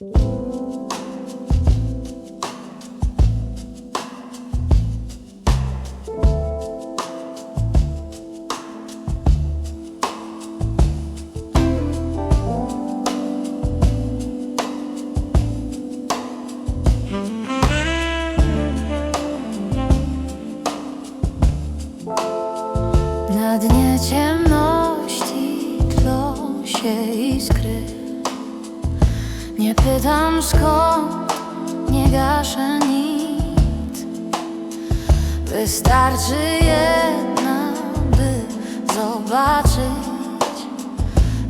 Na dnie ciemności tlą się iskry Nie pytam skąd, nie gaszę nic. Wystarczy jedna, by zobaczyć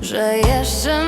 Że jeszcze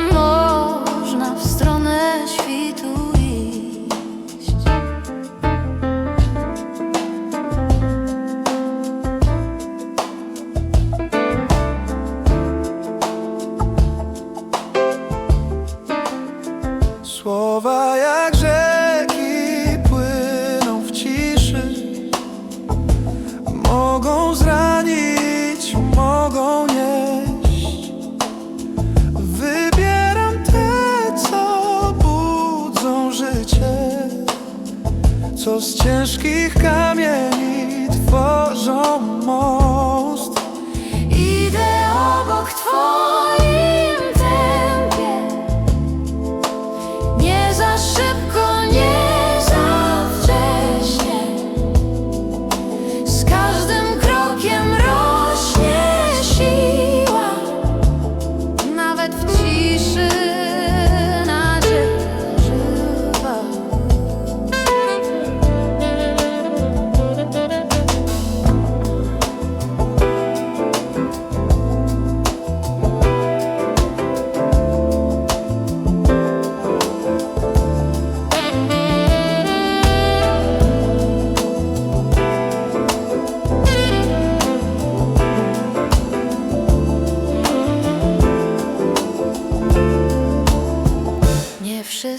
важких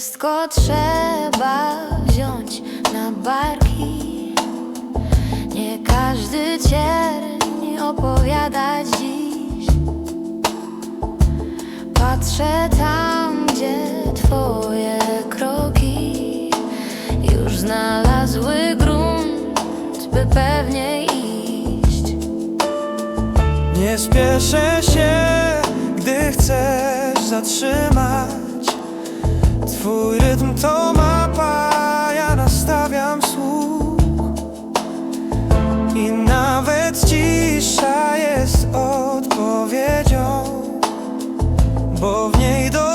wszystko trzeba wziąć na barki. Nie każdy cierń opowiada dziś. Patrzę tam, gdzie twoje kroki Już znalazły grunt, by pewnie iść. Nie spieszę się, gdy chcesz zatrzymać Twój rytm to mapa, ja nastawiam słuch. I nawet cisza jest odpowiedzią Bo w niej dojrzewa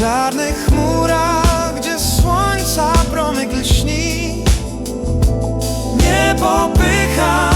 czarnych chmurach, gdzie słońca promyk lśni. Nie popycham